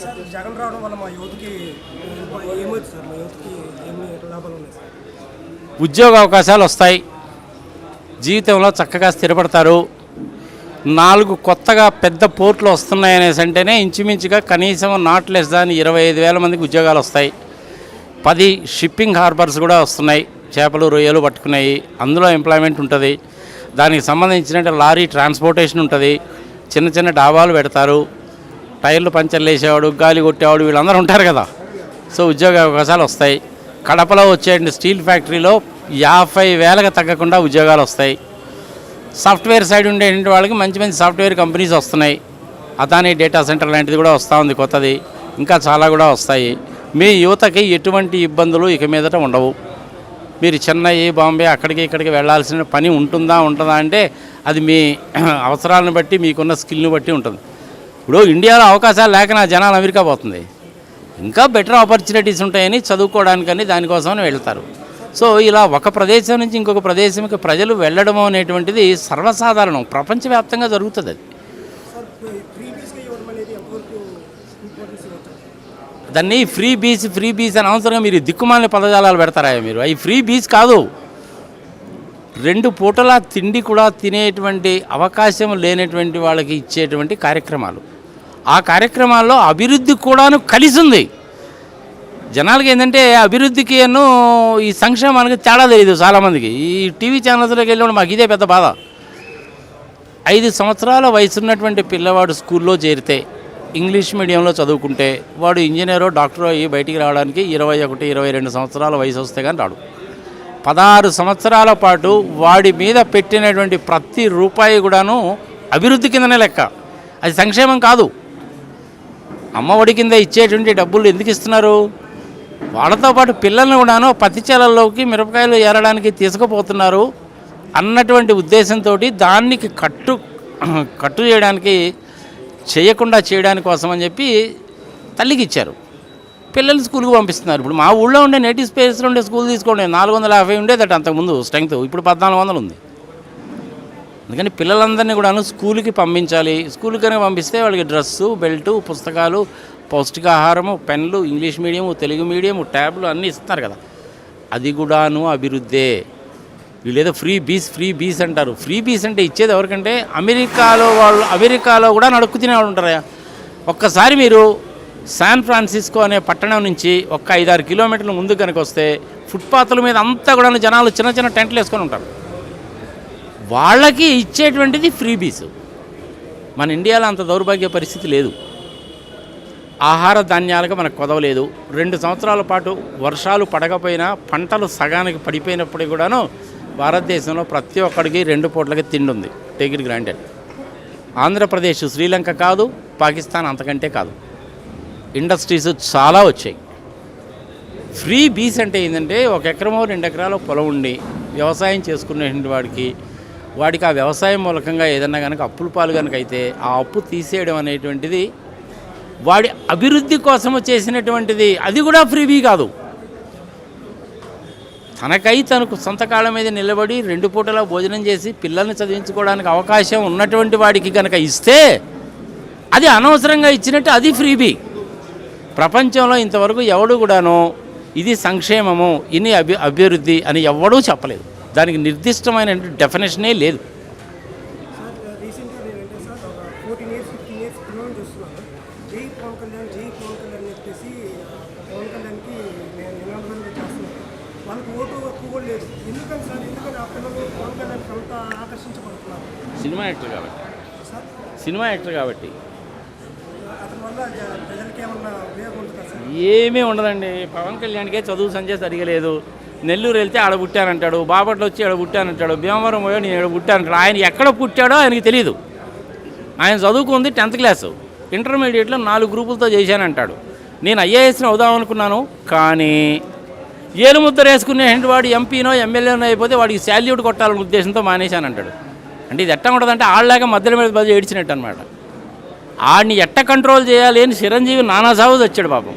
Sir Jagan రావడం వల్ల మా యువతకి ఏమవుతుంది సార్? మా యువతకి ఏమి లాభాలు ఉన్నాయి సార్? ఉద్యోగ అవకాశాలు వస్తాయి. జీవితంలో చక్కగా స్థిరపడతారు. నాలుగు కొత్తగా పెద్ద పోర్ట్లు వస్తున్నాయి అనేసి అంటేనే ఇంచుమించుగా కనీసం నాట్ లెస్ దాన్ ఇరవై ఐదు వేల మందికి ఉద్యోగాలు వస్తాయి. పది షిప్పింగ్ హార్బర్స్ కూడా వస్తున్నాయి. చేపలు రొయ్యలు పట్టుకున్నాయి అందులో ఎంప్లాయ్మెంట్ ఉంటుంది. దానికి సంబంధించిన లారీ ట్రాన్స్పోర్టేషన్ ఉంటుంది. చిన్న చిన్న డాబాలు పెడతారు. టైర్లు పంచర్లు వేసేవాడు గాలి కొట్టేవాడు వీళ్ళందరూ ఉంటారు కదా. సో ఉద్యోగ అవకాశాలు వస్తాయి. కడపలో వచ్చేయండి స్టీల్ ఫ్యాక్టరీలో యాభై వేలకు తగ్గకుండా ఉద్యోగాలు వస్తాయి. సాఫ్ట్వేర్ సైడ్ ఉండే వాళ్ళకి మంచి మంచి సాఫ్ట్వేర్ కంపెనీస్ వస్తున్నాయి. అదాని డేటా సెంటర్ లాంటిది కూడా వస్తూ ఉంది కొత్తది. ఇంకా చాలా కూడా వస్తాయి. మీ యువతకి ఎటువంటి ఇబ్బందులు ఇక మీదట ఉండవు. మీరు చెన్నై బాంబే అక్కడికి ఇక్కడికి వెళ్ళాల్సిన పని ఉంటుందా ఉంటుందా అంటే అది మీ అవసరాలను బట్టి మీకున్న స్కిల్ని బట్టి ఉంటుంది. ఇప్పుడు ఇండియాలో అవకాశాలు లేక నా జనాలు అమెరికా పోతుంది. ఇంకా బెటర్ ఆపర్చునిటీస్ ఉంటాయని చదువుకోవడానికని దానికోసమని వెళ్తారు. సో ఇలా ఒక ప్రదేశం నుంచి ఇంకొక ప్రదేశంకి ప్రజలు వెళ్ళడం అనేటువంటిది సర్వసాధారణం. ప్రపంచవ్యాప్తంగా జరుగుతుంది అది. దాన్ని ఫ్రీ బీచ్ ఫ్రీ బీచ్ అని అవసరంగా మీరు దిక్కుమాలిన పదజాలాలు పెడతారా మీరు? అవి ఫ్రీ బీచ్ కాదు. రెండు పూటల తిండి కూడా తినేటువంటి అవకాశం లేనటువంటి వాళ్ళకి ఇచ్చేటువంటి కార్యక్రమాలు. ఆ కార్యక్రమాల్లో అభివృద్ధి కూడాను కలిసి ఉంది జనాలకి ఏంటంటే అభివృద్ధికి ఎన్నో ఈ సంక్షేమానికి తేడా తెలియదు చాలామందికి. ఈ టీవీ ఛానల్స్లోకి వెళ్ళినప్పుడు మాకు ఇదే పెద్ద బాధ. ఐదు సంవత్సరాల వయసున్నటువంటి పిల్లవాడు స్కూల్లో చేరితే ఇంగ్లీష్ మీడియంలో చదువుకుంటే వాడు ఇంజనీరో డాక్టరో అయ్యి బయటికి రావడానికి ఇరవై ఒకటి ఇరవై రెండు సంవత్సరాల వయసు వస్తే కానీ రాడు. పదహారు సంవత్సరాల పాటు వాడి మీద పెట్టినటువంటి ప్రతి రూపాయి కూడాను అభివృద్ధి కిందనే లెక్క. అది సంక్షేమం కాదు. అమ్మఒడి కింద ఇచ్చేటువంటి డబ్బులు ఎందుకు ఇస్తున్నారు? వాళ్ళతో పాటు పిల్లల్ని కూడాను పత్తి చేలల్లోకి మిరపకాయలు ఏరడానికి తీసుకుపోతున్నారు అన్నటువంటి ఉద్దేశంతో దానికి కట్టు కట్టు చేయడానికి చేయకుండా చేయడానికి కోసం అని చెప్పి తల్లికి ఇచ్చారు. పిల్లలు స్కూల్కి పంపిస్తున్నారు. ఇప్పుడు మా ఊళ్ళో ఉండే నేటివ్ స్పేస్లో ఉండే స్కూల్ తీసుకోండి. నాలుగు వందల యాభై ఉండేదట అంతకుముందు స్ట్రెంగ్త్. ఇప్పుడు పద్నాలుగు వందలు ఉంది. అందుకని పిల్లలందరినీ కూడాను స్కూల్కి పంపించాలి. స్కూల్కి కనుక పంపిస్తే వాళ్ళకి డ్రెస్సు బెల్టు పుస్తకాలు పౌష్టికాహారము పెన్లు ఇంగ్లీష్ మీడియము తెలుగు మీడియము ట్యాబ్లు అన్నీ ఇస్తున్నారు కదా. అది కూడాను అభివృద్ధే. వీళ్ళేదో ఫ్రీ బీస్ ఫ్రీ బీస్ అంటారు. ఫ్రీ బీస్ అంటే ఇచ్చేది ఎవరికంటే అమెరికాలో వాళ్ళు అమెరికాలో కూడా నడుక్కు తినేవాళ్ళు ఉంటారా ఒక్కసారి మీరు శాన్ ఫ్రాన్సిస్కో అనే పట్టణం నుంచి ఒక ఐదారు కిలోమీటర్ల ముందు కనుక వస్తే ఫుట్పాత్ల మీద అంతా కూడా జనాలు చిన్న చిన్న టెంట్లు వేసుకొని ఉంటారు. వాళ్ళకి ఇచ్చేటువంటిది ఫ్రీ బీస్ మన ఇండియాలో అంత దౌర్భాగ్య పరిస్థితి లేదు. ఆహార ధాన్యాలకు మనకు కొదవలేదు రెండు సంవత్సరాల పాటు వర్షాలు పడకపోయినా పంటలు సగానికి పడిపోయినప్పుడు కూడాను భారతదేశంలో ప్రతి ఒక్కడికి రెండు పూట్లకి తిండి ఉంది. Take it granted Andhra Pradesh Sri Lanka కాదు పాకిస్తాన్ అంతకంటే కాదు. ఇండస్ట్రీస్ చాలా వచ్చాయి. ఫ్రీ బీస్ అంటే ఏంటంటే ఒక ఎకరమో రెండు ఎకరాల పొలం ఉండి వ్యవసాయం చేసుకునేటువంటి వాడికి వాడికి ఆ వ్యవసాయం మూలకంగా ఏదన్నా కనుక అప్పుల పాలు కనుక అయితే ఆ అప్పు తీసేయడం అనేటువంటిది వాడి అభివృద్ధి కోసము చేసినటువంటిది అది కూడా ఫ్రీబీ కాదు. తనకై తనకు సొంత కాళ్ళ మీద నిలబడి రెండు పూటలా భోజనం చేసి పిల్లల్ని చదివించుకోవడానికి అవకాశం ఉన్నటువంటి వాడికి కనుక ఇస్తే అది అనవసరంగా ఇచ్చినట్టు అది ఫ్రీబీ ప్రపంచంలో ఇంతవరకు ఎవడు కూడాను ఇది సంక్షేమము ఇది అభి అభివృద్ధి అని ఎవడూ చెప్పలేదు. దానికి నిర్దిష్టమైన డెఫినేషనే లేదు. సినిమా యాక్టర్ కాబట్టి. సినిమా యాక్టర్ కాబట్టి అతని వల్ల జ- ప్రజలకి ఏమన్నా ఉపయోగం ఉంటుందా సార్ ఏమీ ఉండదండి. పవన్ కళ్యాణ్కే చదువు సంజయ్ అడిగలేదు నెల్లూరు వెళ్తే ఆడ పుట్టానంటాడు. బాపట్ల వచ్చి ఆడ పుట్టానంటాడు. భీమవరం పోయో నేను ఆడ పుట్టానంటాడు. ఆయన ఎక్కడ పుట్టాడో ఆయనకి తెలియదు ఆయన చదువుకుంది టెన్త్ క్లాసు. ఇంటర్మీడియట్లో నాలుగు గ్రూపులతో చేశానంటాడు. నేను ఐఏఎస్ని అవుదాం అనుకున్నాను కానీ ఏలుముద్ర వేసుకునే వాడు ఎంపీనో ఎమ్మెల్యేనో అయిపోతే వాడికి శాల్యూట్ కొట్టాలనే ఉద్దేశంతో మానేశానంటాడు. అంటే ఇది ఎట్టా ఉంటుందంటే ఆళ్ళలాగా మధ్యలో మీద బదులు ఏడ్చినట్టు అనమాట ఆడిని ఎట్ట కంట్రోల్ చేయాలి అని చిరంజీవి నానా సాగు వచ్చాడు పాపం.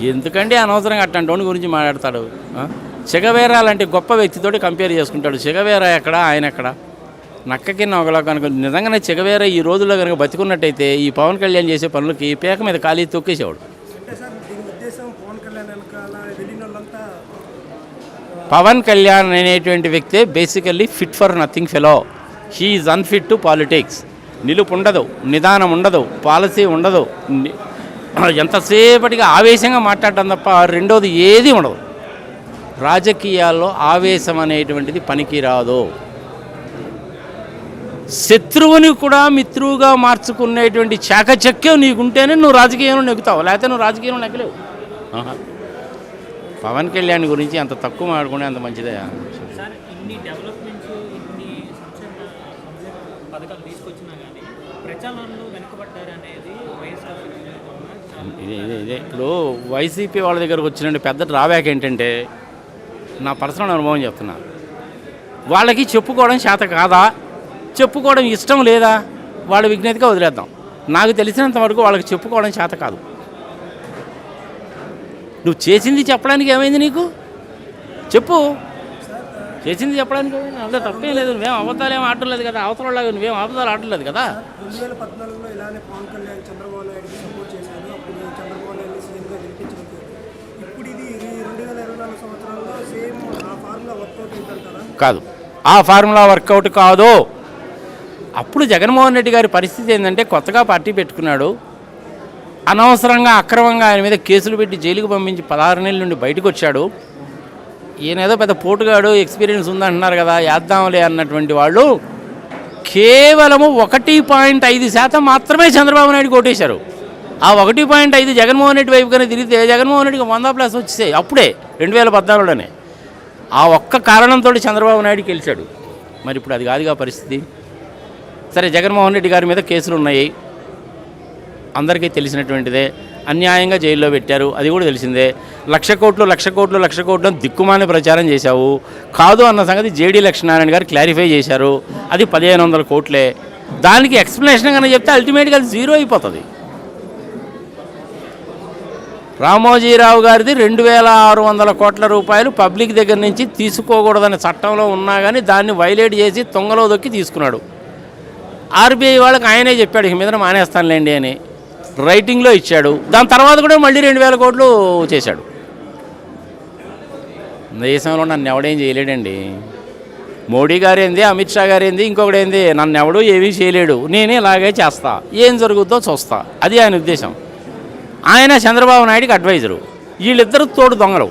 ఎందుకంటే అనవసరంగా అట్లాంటి వాడి గురించి మాట్లాడతాడు? ఆ? చెగవేరా లాంటి గొప్ప వ్యక్తితోటి కంపేర్ చేసుకుంటాడు. చెగవేరా ఎక్కడ? ఆయన ఎక్కడ? నక్కకి నొగలా కనుక నిజంగానే చిగవేర ఈ రోజుల్లో కనుక బతికున్నట్టయితే ఈ పవన్ కళ్యాణ్ చేసే పనులకి పేక మీద ఖాళీ తొక్కేసేవాడు. పవన్ కళ్యాణ్ అనేటువంటి వ్యక్తే basically fit for nothing fellow he's unfit to politics నిలుపు ఉండదు నిదానం ఉండదు. పాలసీ ఉండదు ఎంతసేపటిగా ఆవేశంగా మాట్లాడటం తప్ప రెండోది ఏది ఉండదు. రాజకీయాల్లో ఆవేశం అనేటువంటిది పనికిరాదు. శత్రువుని కూడా మిత్రువుగా మార్చుకునేటువంటి చాకచక్యం నీకుంటేనే నువ్వు రాజకీయంలో నెగ్గుతావు లేకపోతే నువ్వు రాజకీయంలో నెగ్గలేవు. పవన్ కళ్యాణ్ గురించి అంత తక్కువ మాడుకునే అంత మంచిదే సార్ ఇన్ని డెవలప్మెంట్స్ ఇన్ని సంక్షేమ సంక్షేమ పథకాలు తీసుకొచ్చినా కానీ ప్రచారంలో వెనుకబడ్డారు అనేది వైఎస్ఆర్ ఇదే ఇదే ఇదే. ఇప్పుడు వైసీపీ వాళ్ళ దగ్గరకు వచ్చిన పెద్ద డ్రాబ్యాక్ ఏంటంటే నా పర్సనల్ అనుభవం చెప్తున్నా. వాళ్ళకి చెప్పుకోవడం చేత కాదా? చెప్పుకోవడం ఇష్టం లేదా? వాళ్ళ విజ్ఞతగా వదిలేద్దాం. నాకు తెలిసినంత వరకు వాళ్ళకి చెప్పుకోవడం చేత కాదు. నువ్వు చేసింది చెప్పడానికి ఏమైంది నీకు? చెప్పు. చేసింది చెప్పడానికి అందులో తప్పేం లేదు. నువ్వేం అబద్ధాలు ఏం ఆడలేదు కదా. అవతల నువ్వేం అబద్ధాలు ఆడలేదు కదా. కాదు. ఆ ఫార్ములా వర్కౌట్ కాదు. అప్పుడు జగన్మోహన్ రెడ్డి గారి పరిస్థితి ఏంటంటే కొత్తగా పార్టీ పెట్టుకున్నాడు. అనవసరంగా అక్రమంగా ఆయన మీద కేసులు పెట్టి జైలుకు పంపించి పదహారు నెలల నుండి బయటకు వచ్చాడు. ఈయన ఏదో పెద్ద పోటుగాడు ఎక్స్పీరియన్స్ ఉందంటున్నారు కదా వేద్దాంలే అన్నటువంటి వాళ్ళు కేవలము ఒకటి పాయింట్ ఐదు శాతం మాత్రమే చంద్రబాబు నాయుడు కొట్టేశారు ఆ ఒకటి పాయింట్ ఐదు జగన్మోహన్ రెడ్డి వైపుగానే తిరిగితే జగన్మోహన్ రెడ్డికి వంద ప్లస్ వచ్చేసాయి అప్పుడే రెండు వేల పద్నాలుగులోనే. ఆ ఒక్క కారణంతో చంద్రబాబు నాయుడు గెలిచాడు. మరి ఇప్పుడు అది కాదుగా పరిస్థితి. సరే జగన్మోహన్ రెడ్డి గారి మీద కేసులు ఉన్నాయి అందరికీ తెలిసినటువంటిదే. అన్యాయంగా జైల్లో పెట్టారు. అది కూడా తెలిసిందే. లక్ష కోట్లు లక్ష కోట్లు లక్ష కోట్లు అని ప్రచారం చేశావు. కాదు అన్న సంగతి జేడీ లక్ష్మీనారాయణ గారు క్లారిఫై చేశారు. అది పదిహేను వందల కోట్లే. దానికి ఎక్స్ప్లెనేషన్ కన్నా చెప్తే అల్టిమేట్గా అది జీరో అయిపోతుంది. రామోజీరావు గారిది రెండు వేల ఆరు వందల కోట్ల రూపాయలు పబ్లిక్ దగ్గర నుంచి తీసుకోకూడదనే చట్టంలో ఉన్నా కానీ దాన్ని వైలేట్ చేసి తొంగలో దొక్కి తీసుకున్నాడు. ఆర్బీఐ వాళ్ళకి ఆయనే చెప్పాడు ఇక మీద మానేస్తానులేండి అని. రైటింగ్లో ఇచ్చాడు. దాని తర్వాత కూడా మళ్ళీ రెండు వేల కోట్లు చేశాడు. దేశంలో నన్ను ఎవడేం చేయలేడండి. మోడీ గారు ఏంది అమిత్ షా గారు ఏంది ఇంకొకటి ఏంది నన్ను ఎవడు ఏమీ చేయలేడు. నేనే ఇలాగే చేస్తా. ఏం జరుగుతుందో చూస్తా. అది ఆయన ఉద్దేశం. ఆయన చంద్రబాబు నాయుడికి అడ్వైజరు వీళ్ళిద్దరు తోడు దొంగలు.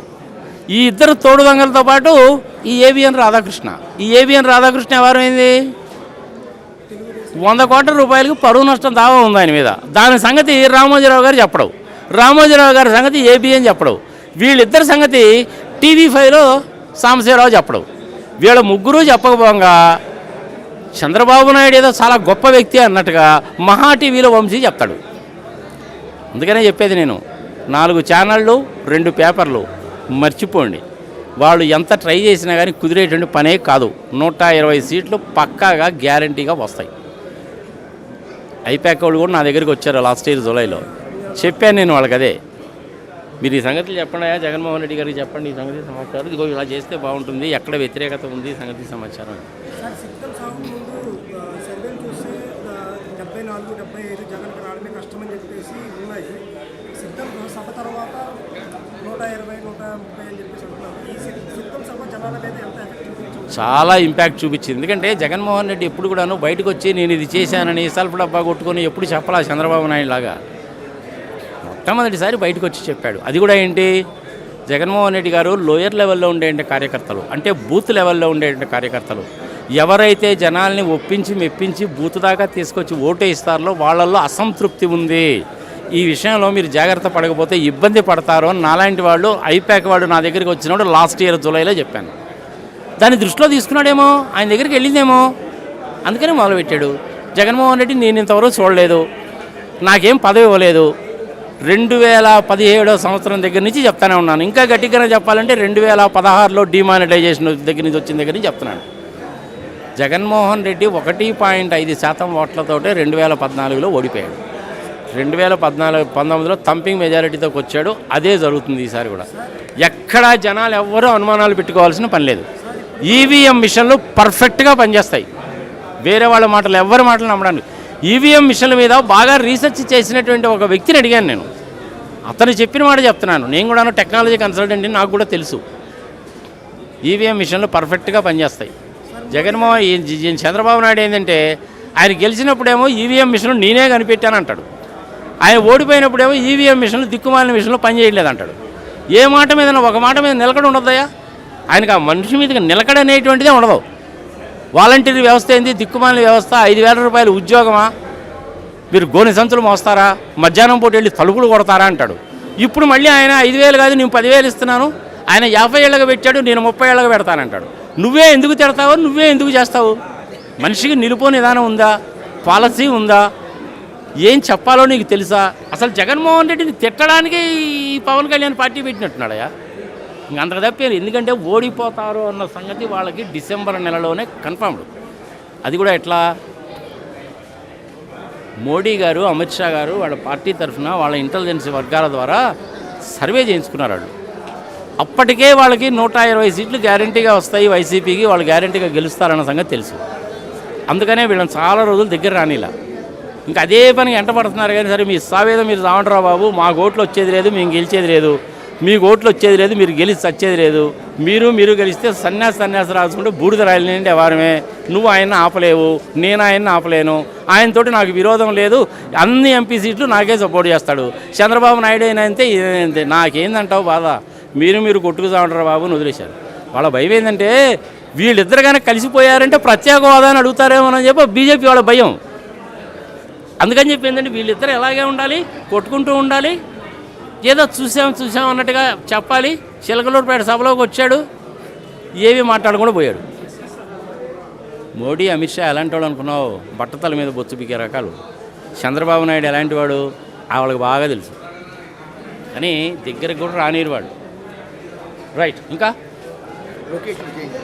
ఈ ఇద్దరు తోడు దొంగలతో పాటు ఈ ఏబిఎన్ రాధాకృష్ణ. ఈ ఏబిఎన్ రాధాకృష్ణ ఎవరైంది వంద కోట్ల రూపాయలకు పరువు నష్టం దావా ఉంది ఆయన మీద. దాని సంగతి రామోజీరావు గారు చెప్పడం. రామోజీరావు గారి సంగతి ఏబిఎన్ చెప్పడం. వీళ్ళిద్దరి సంగతి టీవీ ఫైవ్లో సాంబశివరావు చెప్పడం. వీళ్ళ ముగ్గురు చెప్పకపోగా చంద్రబాబు నాయుడు ఏదో చాలా గొప్ప వ్యక్తి అన్నట్టుగా మహా టీవీలో వంశీ చెప్తాడు. అందుకనే చెప్పేది నేను నాలుగు ఛానళ్ళు రెండు పేపర్లు మర్చిపోండి. వాళ్ళు ఎంత ట్రై చేసినా కానీ కుదిరేటువంటి పనే కాదు. నూట ఇరవై సీట్లు పక్కాగా గ్యారంటీగా వస్తాయి. ఐపాక్ వాళ్ళు కూడా నా దగ్గరికి వచ్చారు లాస్ట్ ఇయర్ జూలైలో. చెప్పాను నేను వాళ్ళకి అదే. మీరు ఈ సంగతి చెప్పండి జగన్మోహన్ రెడ్డి గారికి చెప్పండి ఈ సంగతి సమాచారం. ఇదిగో ఇలా చేస్తే బాగుంటుంది ఎక్కడ వ్యతిరేకత ఉంది సంగతి సమాచారం సార్ సిద్ధం సాగు ముందు ఆ, సర్వేలు చూస్తే ఆ, డెబ్బై నాలుగు డెబ్బై ఐదు జగన్కి రావడమే కష్టమని చెప్పేసి ఉన్నాయి. సిద్ధం సభ తర్వాత నూట ఇరవై నూట ముప్పై అని చెప్పేసి అంటున్నారు. ఈ సిద్ధం సభ జనాల మీద ఎంత చాలా ఇంపాక్ట్ చూపించింది. ఎందుకంటే జగన్మోహన్ రెడ్డి ఎప్పుడు కూడాను బయటకు వచ్చి నేను ఇది చేశానని సెల్ఫ్ డబ్బా కొట్టుకొని ఎప్పుడు చెప్పలా చంద్రబాబు నాయుడు లాగా? మొట్టమొదటిసారి బయటకు వచ్చి చెప్పాడు. అది కూడా ఏంటి? జగన్మోహన్ రెడ్డి గారు లోయర్ లెవెల్లో ఉండే కార్యకర్తలు. అంటే బూత్ లెవెల్లో ఉండే కార్యకర్తలు. ఎవరైతే జనాల్ని ఒప్పించి మెప్పించి బూత్ దాకా తీసుకొచ్చి ఓటు ఇస్తారో వాళ్ళల్లో అసంతృప్తి ఉంది. ఈ విషయంలో మీరు జాగ్రత్త పడకపోతే ఇబ్బంది పడతారు అని నాలాంటి వాళ్ళు ఐపాక్ వాడు నా దగ్గరికి వచ్చినప్పుడు లాస్ట్ ఇయర్ జూలైలో చెప్పాను. దాన్ని దృష్టిలో తీసుకున్నాడేమో ఆయన దగ్గరికి వెళ్ళిందేమో అందుకనే మొదలుపెట్టాడు. జగన్మోహన్ రెడ్డి నేను ఇంతవరకు చూడలేదు నాకేం పదవి ఇవ్వలేదు. రెండు వేల పదిహేడో సంవత్సరం దగ్గర నుంచి చెప్తానే ఉన్నాను. ఇంకా గట్టిగానే చెప్పాలంటే రెండు వేల పదహారులో డిమానిటైజేషన్ దగ్గర నుంచి వచ్చిన దగ్గర నుంచి చెప్తున్నాను. జగన్మోహన్ రెడ్డి ఒకటి పాయింట్ ఐదు శాతం ఓట్లతోటే రెండు వేల పద్నాలుగులో ఓడిపోయాడు. రెండు వేల పద్నాలుగు పంతొమ్మిదిలో తంపింగ్ మెజారిటీతో వచ్చాడు అదే జరుగుతుంది ఈసారి కూడా. ఎక్కడా జనాలు ఎవ్వరూ అనుమానాలు పెట్టుకోవాల్సిన పని లేదు. ఈవీఎం మిషన్లు పర్ఫెక్ట్గా పనిచేస్తాయి. వేరే వాళ్ళ మాటలు ఎవరి మాటలు నమ్మడానికి. ఈవీఎం మిషన్ల మీద బాగా రీసెర్చ్ చేసినటువంటి ఒక వ్యక్తిని అడిగాను నేను. అతను చెప్పిన మాట చెప్తున్నాను. నేను కూడా టెక్నాలజీ కన్సల్టెంట్ నాకు కూడా తెలుసు. ఈవీఎం మిషన్లు పర్ఫెక్ట్గా పనిచేస్తాయి. జగన్మోహన్ ఈ- చంద్రబాబు నాయుడు ఏంటంటే ఆయన గెలిచినప్పుడేమో ఈవీఎం మిషన్లు నేనే కనిపెట్టాను అంటాడు. ఆయన ఓడిపోయినప్పుడేమో ఈవీఎం మిషన్లు దిక్కుమాలిన మిషన్లు పనిచేయలేదంటాడు అంటాడు. ఏ మాట మీద ఒక మాట మీద నిలకడ ఉండదయ్యా ఆయనకు ఆ మనిషి మీద నిలకడ అనేటువంటిదే ఉండదు. వాలంటీర్ వ్యవస్థ ఏంది? దిక్కుమాలిన వ్యవస్థ ఐదు వేల రూపాయలు ఉద్యోగమా? మీరు గోనె సంచులు మోస్తారా? మధ్యాహ్నం పూట వెళ్ళి తలుపులు కొడతారా అంటాడు. ఇప్పుడు మళ్ళీ ఆయన ఐదు వేలు కాదు నేను పదివేలు ఇస్తున్నాను. ఆయన యాభై ఏళ్ళగా పెట్టాడు నేను ముప్పై ఏళ్ళగా పెడతానంటాడు. నువ్వే ఎందుకు తిడతావు నువ్వే ఎందుకు చేస్తావు? మనిషికి నిలుపోని విధానం ఉందా? పాలసీ ఉందా? ఏం చెప్పాలో నీకు తెలుసా? అసలు జగన్మోహన్ రెడ్డిని తిట్టడానికి ఈ పవన్ కళ్యాణ్ పార్టీ పెట్టినట్టున్నాడయా ఇంక అంతకు తప్పేది ఎందుకంటే ఓడిపోతారు అన్న సంగతి వాళ్ళకి డిసెంబర్ నెలలోనే కన్ఫర్మ్డ్ అది కూడా ఎట్లా? మోడీ గారు అమిత్ షా గారు వాళ్ళ పార్టీ తరఫున వాళ్ళ ఇంటెలిజెన్స్ వర్గాల ద్వారా సర్వే చేయించుకున్నారు వాళ్ళు. అప్పటికే వాళ్ళకి నూట ఇరవై సీట్లు గ్యారంటీగా వస్తాయి వైసీపీకి వాళ్ళు గ్యారంటీగా గెలుస్తారన్న సంగతి తెలుసు. అందుకనే వీళ్ళని చాలా రోజులు దగ్గర రానిలా. ఇంకా అదే పని ఎంటపడుతున్నారు కానీ సరే మీ సావేదో మీరు రావంటరా బాబు మా ఓట్లు వచ్చేది లేదు మేము గెలిచేది లేదు. మీ ఓట్లు వచ్చేది లేదు మీరు గెలిచి వచ్చేది లేదు. మీరు మీరు గెలిస్తే సన్యాసి సన్యాసి రాసుకుంటే బూడిద రాయలేండి వారమే. నువ్వు ఆయన ఆపలేవు నేను ఆయన్ని ఆపలేను. ఆయనతోటి నాకు విరోధం లేదు. అన్ని ఎంపీ సీట్లు నాకే సపోర్ట్ చేస్తాడు. చంద్రబాబు నాయుడు అయినంతే అంతే నాకేందంటావు బాధ? మీరు మీరు కొట్టుకుతామంటారు బాబు అని వదిలేశారు. వాళ్ళ భయం ఏంటంటే వీళ్ళిద్దరు కనుక కలిసిపోయారంటే ప్రత్యేక హోదా అని అడుగుతారేమో అని చెప్పి బీజేపీ వాళ్ళ భయం. అందుకని చెప్పి ఏంటంటే వీళ్ళిద్దరు ఎలాగే ఉండాలి కొట్టుకుంటూ ఉండాలి ఏదో చూసాం చూసాం అన్నట్టుగా చెప్పాలి. చిలకలూరుపేట సభలోకి వచ్చాడు ఏవి మాట్లాడకుండా పోయాడు. మోడీ అమిత్ షా ఎలాంటి వాడు అనుకున్నావు? బట్టతల మీద బొత్తు పీకే రకాలు. చంద్రబాబు నాయుడు ఎలాంటి వాడు? ఆ వాళ్ళకి బాగా తెలుసు. కానీ దగ్గరకు కూడా రానిరు వాడు రైట్ ఇంకా? Location change